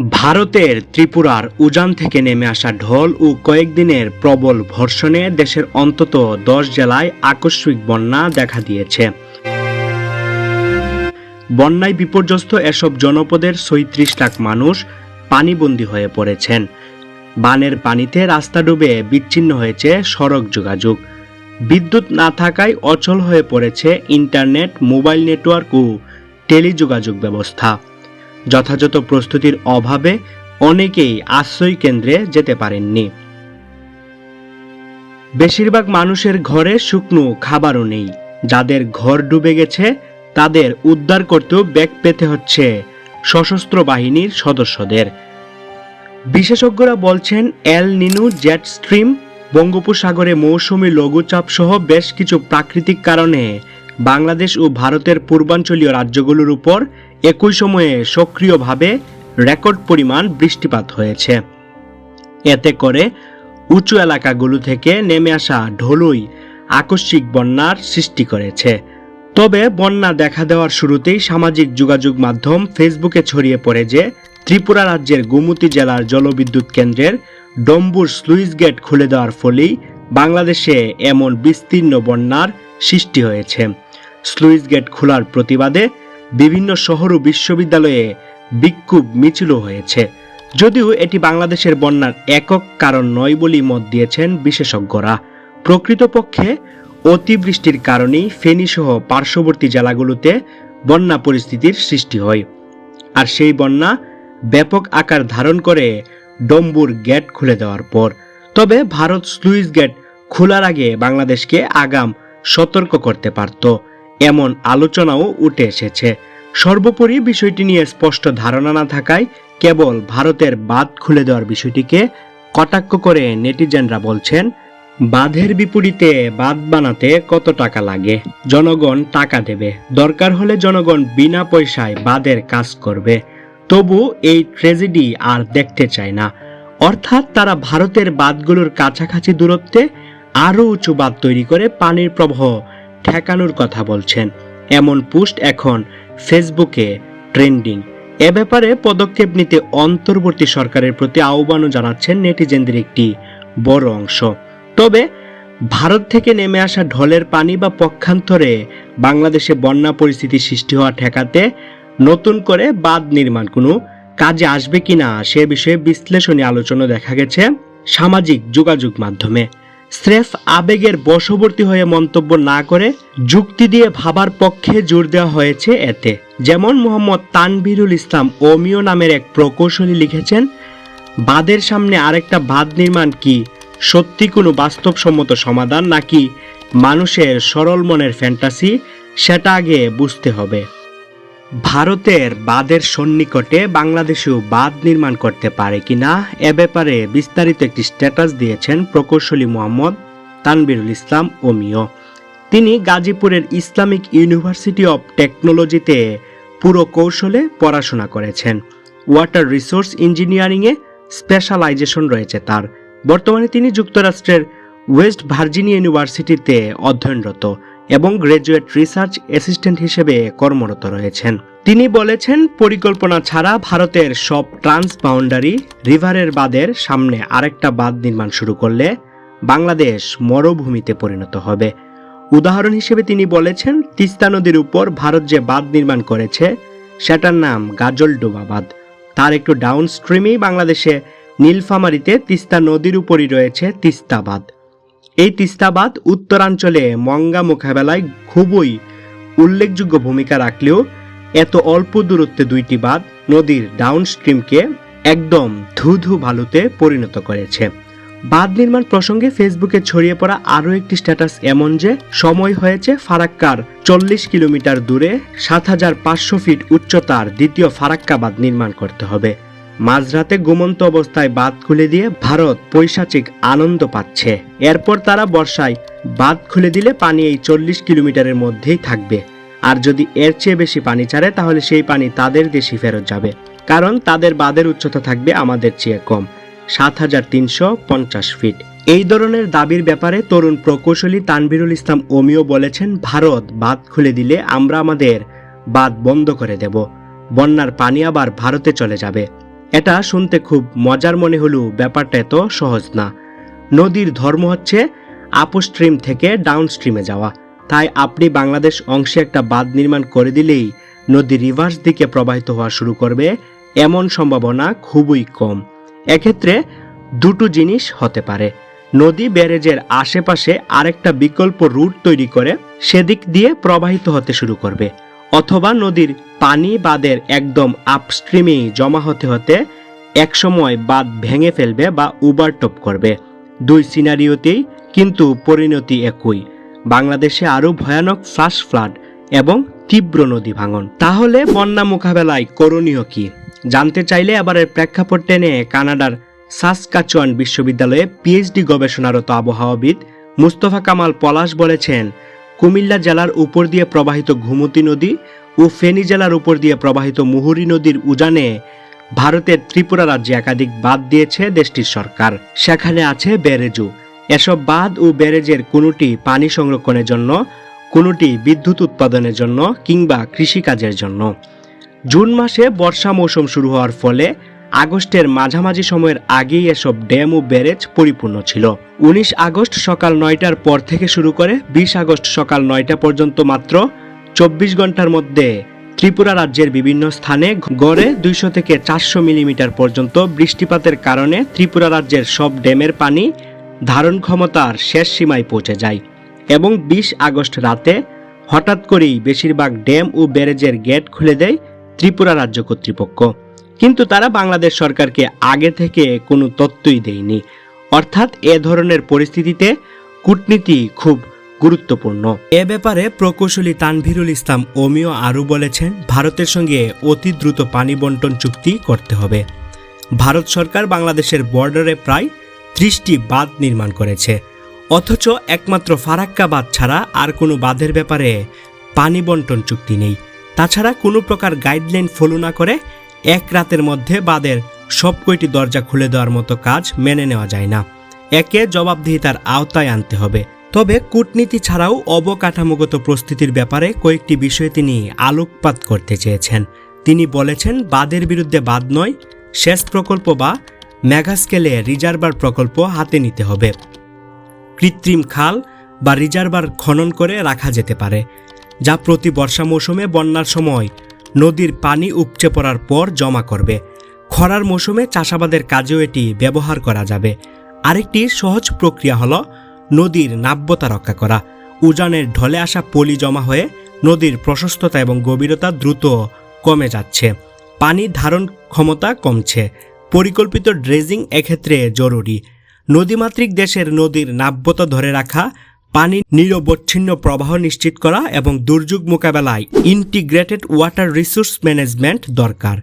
ভারতের ত্রিপুরার উজান থেকে নেমে আসা ঢল ও কয়েকদিনের প্রবল ভর্ষণে দেশের অন্তত দশ জেলায় আকস্মিক বন্যা দেখা দিয়েছে। বন্যায় বিপর্যস্ত এসব জনপদের ছয়ত্রিশ লাখ মানুষ পানিবন্দী হয়ে পড়েছেন। বানের পানিতে রাস্তা ডুবে বিচ্ছিন্ন হয়েছে সড়ক যোগাযোগ। বিদ্যুৎ না থাকায় অচল হয়ে পড়েছে ইন্টারনেট, মোবাইল নেটওয়ার্ক ও টেলিযোগাযোগ ব্যবস্থা। যথাযথ প্রস্তুতির অভাবে অনেকেই আশ্রয় কেন্দ্রে যেতে পারেননি। বেশিরভাগ মানুষের ঘরে শুকনো খাবারও নেই। যাদের ঘর ডুবে গেছে, তাদের উদ্ধার করতেও ব্যাগ পেতে হচ্ছে সশস্ত্র বাহিনীর সদস্যদের। বিশেষজ্ঞরা বলছেন, এল নিনু জেট স্ট্রিম, বঙ্গোপসাগরে মৌসুমী লঘুচাপ সহ বেশ কিছু প্রাকৃতিক কারণে বাংলাদেশ ও ভারতের পূর্বাঞ্চলীয় রাজ্যগুলোর উপর একই সময়ে সক্রিয়ভাবে রেকর্ড পরিমাণ বৃষ্টিপাত হয়েছে। এতে করে উঁচু এলাকাগুলো থেকে নেমে আসা ঢলুই আকস্মিক বন্যার সৃষ্টি করেছে। তবে বন্যা দেখা দেওয়ার শুরুতেই সামাজিক যোগাযোগ মাধ্যম ফেসবুকে ছড়িয়ে পড়ে যে, ত্রিপুরা রাজ্যের গোমতী জেলার জলবিদ্যুৎ কেন্দ্রের ডম্বুর স্লুইস গেট খুলে দেওয়ার ফলেই বাংলাদেশে এমন বিস্তীর্ণ বন্যার সৃষ্টি হয়েছে। স্লুইস গেট খোলার প্রতিবাদে বিভিন্ন শহর ও বিশ্ববিদ্যালয়ে বিক্ষোভ মিছিলও হয়েছে। যদিও এটি বাংলাদেশের বন্যার একক কারণ নয় বলেই মত দিয়েছেন বিশেষজ্ঞরা। প্রকৃতপক্ষে অতিবৃষ্টির কারণেই ফেনীসহ পার্শ্ববর্তী জেলাগুলোতে বন্যা পরিস্থিতির সৃষ্টি হয়। আর সেই বন্যা ব্যাপক আকার ধারণ করে ডম্বুর গেট খুলে দেওয়ার পর। তবে ভারত স্লুইস গেট খোলার আগে বাংলাদেশকে আগাম সতর্ক করতে পারত। এমন আলোচনাও উঠে এসেছে। সর্বোপরি বিষয়টি নিয়ে স্পষ্ট ধারণা না থাকায় কেবল ভারতের বাঁধ খুলে দেওয়ার বিষয়টিকে কটাক্ষ করে নেটিজেনরা বলছেন, বাঁধের বিপরীতে বাঁধ বানাতে কত টাকা লাগে? জনগণ টাকা দেবে। দরকার হলে জনগণ বিনা পয়সায় বাঁধের কাজ করবে। তবু এই ট্রেজেডি আর দেখতে চায় না। অর্থাৎ তারা ভারতের বাঁধগুলোর কাছাকাছি দূরত্বে আরও উঁচু বাঁধ তৈরি করে পানির প্রবাহ ঠেকানোর কথা বলছেন। এমন পোস্ট এখন ফেসবুকে ট্রেন্ডিং। এ ব্যাপারে পদক্ষেপ নিতে অন্তর্বর্তী সরকারের প্রতি আহ্বানও জানাচ্ছেন নেটিজেনদের একটি বড় অংশ। তবে ভারত থেকে নেমে আসা ঢলের পানি বা পক্ষান্তরে বাংলাদেশে বন্যা পরিস্থিতি সৃষ্টি হওয়া ঠেকাতে নতুন করে বাঁধ নির্মাণ কোনো কাজে আসবে কিনা সে বিষয়ে বিশ্লেষণী আলোচনা দেখা গেছে সামাজিক যোগাযোগ মাধ্যমে। স্রেফ আবেগের বশবর্তী হয়ে মন্তব্য না করে যুক্তি দিয়ে ভাবার পক্ষে জোর দেওয়া হয়েছে এতে। যেমন মোহাম্মদ তানভিরুল ইসলাম ওমিও নামের এক প্রকৌশলী লিখেছেন, বাঁধের সামনে আরেকটা বাঁধ নির্মাণ কি? সত্যি কোনো বাস্তবসম্মত সমাধান নাকি মানুষের সরল মনের ফ্যান্টাসি? সেটা আগে বুঝতে হবে। ভারতের বাঁধের সন্নিকটে বাংলাদেশেও বাঁধ নির্মাণ করতে পারে কিনা এ ব্যাপারে বিস্তারিত একটি স্ট্যাটাস দিয়েছেন প্রকৌশলী মোহাম্মদ তানবিরুল ইসলাম ওমিও। তিনি গাজীপুরের ইসলামিক ইউনিভার্সিটি অব টেকনোলজিতে পুরো কৌশলে পড়াশোনা করেছেন। ওয়াটার রিসোর্স ইঞ্জিনিয়ারিংয়ে স্পেশালাইজেশন রয়েছে তার। বর্তমানে তিনি যুক্তরাষ্ট্রের ওয়েস্ট ভার্জিনিয়া ইউনিভার্সিটিতে অধ্যয়নরত। এবং গ্র্যাজুয়েট রিসার্চ অ্যাসিস্ট্যান্ট হিসেবে কর্মরত রয়েছেন। তিনি বলেছেন, পরিকল্পনা ছাড়া ভারতের সব ট্রান্স বাউন্ডারি রিভারের বাঁধের সামনে আরেকটা বাঁধ নির্মাণ শুরু করলে বাংলাদেশ মরুভূমিতে পরিণত হবে। উদাহরণ হিসেবে তিনি বলেছেন, তিস্তা নদীর উপর ভারত যে বাঁধ নির্মাণ করেছে, সেটার নাম গাজলডোবা বাঁধ। তার একটু ডাউন স্ট্রিমেই বাংলাদেশে নীলফামারীতে তিস্তা নদীর উপরই রয়েছে তিস্তা বাঁধ। এই তিস্তাবাদ উত্তরাঞ্চলে মঙ্গা মোকাবেলায় খুবই উল্লেখযোগ্য ভূমিকা রাখলেও এত অল্প দূরত্বে দুইটি বাঁধ নদীর ডাউন স্ট্রিমকে একদম ধুধু ভালুতে পরিণত করেছে। বাঁধ নির্মাণ প্রসঙ্গে ফেসবুকে ছড়িয়ে পড়া আরও একটি স্ট্যাটাস এমন যে, সময় হয়েছে ফারাক্কার চল্লিশ কিলোমিটার দূরে সাত হাজার পাঁচশো ফিট উচ্চতার দ্বিতীয় ফারাক্কা বাঁধ নির্মাণ করতে হবে। মাঝরাতে ঘুমন্ত অবস্থায় বাঁধ খুলে দিয়ে ভারত পৈশাচিক আনন্দ পাচ্ছে। এরপর তারা বর্ষায় বাঁধ খুলে দিলে পানি এই চল্লিশ কিলোমিটারের মধ্যেই থাকবে। আর যদি এর চেয়ে বেশি পানি ছাড়ে, তাহলে সেই পানি তাদের দেশে ফেরত যাবে। কারণ তাদের বাঁধের উচ্চতা থাকবে আমাদের চেয়ে কম, সাত হাজার তিনশো পঞ্চাশ ফিট। এই ধরনের দাবির ব্যাপারে তরুণ প্রকৌশলী তানবিরুল ইসলাম ওমিও বলেছেন, ভারত বাঁধ খুলে দিলে আমরা আমাদের বাঁধ বন্ধ করে দেব। বন্যার পানি আবার ভারতে চলে যাবে। এটা শুনতে খুব মজার মনে হলেও ব্যাপারটা এত সহজ না। নদীর ধর্ম হচ্ছে আপস্ট্রিম থেকে ডাউনস্ট্রিমে যাওয়া। তাই আপনি বাংলাদেশ অংশে একটা বাঁধ নির্মাণ করে দিলেই নদী রিভার্স দিকে প্রবাহিত হওয়া শুরু করবে এমন সম্ভাবনা খুবই কম। এক্ষেত্রে দুটো জিনিস হতে পারে। নদী ব্যারেজের আশেপাশে আরেকটা বিকল্প রুট তৈরি করে সেদিক দিয়ে প্রবাহিত হতে শুরু করবে। অথবা নদীর পানি বাঁধের একদম আপস্ট্রিমেই জমা হতে হতে একসময় বাঁধ ভেঙে ফেলবে বা উবারটপ করবে। দুই সিনারিওতেই কিন্তু পরিণতি একই। বাংলাদেশে আরও ভয়ানক ফ্লাশ ফ্লাড এবং তীব্র নদী ভাঙন। তাহলে বন্যা মোকাবেলায় করণীয় কি? জানতে চাইলে এবারের প্রেক্ষাপট টেনে কানাডার সাসকাচুয়ান বিশ্ববিদ্যালয়ে পিএইচডি গবেষণারত আবহাওয়াবিদ মুস্তফা কামাল পলাশ বলেছেন, কুমিল্লা জেলার উপর দিয়ে প্রবাহিত ঘুমতি নদী ও ফেনী জেলার উপর দিয়ে প্রবাহিত মুহুরী নদীর উজানে ভারতের ত্রিপুরা রাজ্যে একাধিক বাঁধ দিয়েছে দেশটির সরকার। সেখানে আছে ব্যারেজও। এসব বাঁধ ও ব্যারেজের কোনোটি পানি সংরক্ষণের জন্য, কোনোটি বিদ্যুৎ উৎপাদনের জন্য কিংবা কৃষিকাজের জন্য। জুন মাসে বর্ষা মৌসুম শুরু হওয়ার ফলে আগস্টের মাঝামাঝি সময়ের আগেই এসব ড্যাম ও ব্যারেজ পরিপূর্ণ ছিল। উনিশ আগস্ট সকাল নয়টার পর থেকে শুরু করে বিশ আগস্ট সকাল নয়টা পর্যন্ত মাত্র চব্বিশ ঘণ্টার মধ্যে ত্রিপুরা রাজ্যের বিভিন্ন স্থানে গড়ে দুইশো থেকে চারশো মিলিমিটার পর্যন্ত বৃষ্টিপাতের কারণে ত্রিপুরা রাজ্যের সব ড্যামের পানি ধারণ ক্ষমতার শেষ সীমায় পৌঁছে যায় এবং বিশ আগস্ট রাতে হঠাৎ করেই বেশিরভাগ ড্যাম ও ব্যারেজের গেট খুলে দেয় ত্রিপুরা রাজ্য কর্তৃপক্ষ। কিন্তু তারা বাংলাদেশ সরকারকে আগে থেকে কোনো তথ্যই দেয়নি। অর্থাৎ এ ধরনের পরিস্থিতিতে কূটনীতি খুব গুরুত্বপূর্ণ। এ ব্যাপারে প্রকৌশলী তানভীরুল ইসলাম ওমিও আরও বলেছেন, ভারতের সঙ্গে অতি দ্রুত পানি বন্টন চুক্তি করতে হবে। ভারত সরকার বাংলাদেশের বর্ডারে প্রায় ত্রিশটি বাঁধ নির্মাণ করেছে। অথচ একমাত্র ফারাক্কা বাঁধ ছাড়া আর কোনো বাঁধের ব্যাপারে পানি বন্টন চুক্তি নেই। তাছাড়া কোনো প্রকার গাইডলাইন ফলো না করে এক রাতের মধ্যে বাঁধের সব কয়টি দরজা খুলে দেওয়ার মতো কাজ মেনে নেওয়া যায় না। একে জবাবদিহিতার আওতায় আনতে হবে। তবে কূটনীতি ছাড়াও অবকাঠামোগত প্রস্তুতির ব্যাপারে কয়েকটি বিষয়ে তিনি আলোকপাত করতে চেয়েছেন। তিনি বলেছেন, বাদের বিরুদ্ধে বাদ নয় সেচ প্রকল্প বা মেগাস্কেলে রিজার্ভার প্রকল্প হাতে নিতে হবে। কৃত্রিম খাল বা রিজার্ভার খনন করে রাখা যেতে পারে, যা প্রতি বর্ষা মৌসুমে বন্যার সময় নদীর পানি উপচে পড়ার পর জমা করবে। খরার মৌসুমে চাষাবাদের কাজেও এটি ব্যবহার করা যাবে। আরেকটি সহজ প্রক্রিয়া হলো নদীর নাব্যতা রক্ষা করা। উজানের ঢলে আসা পলি জমা হয়ে নদীর প্রশস্ততা এবং গভীরতা দ্রুত কমে যাচ্ছে। পানি ধারণ ক্ষমতা কমছে। পরিকল্পিত ড্রেজিং এক্ষেত্রে জরুরি। নদীমাতৃক দেশের নদীর নাব্যতা ধরে রাখা, পানি নিরবচ্ছিন্ন প্রবাহ নিশ্চিত করা এবং দুর্যোগ মোকাবেলায় ইন্টিগ্রেটেড ওয়াটার রিসোর্স ম্যানেজমেন্ট দরকার।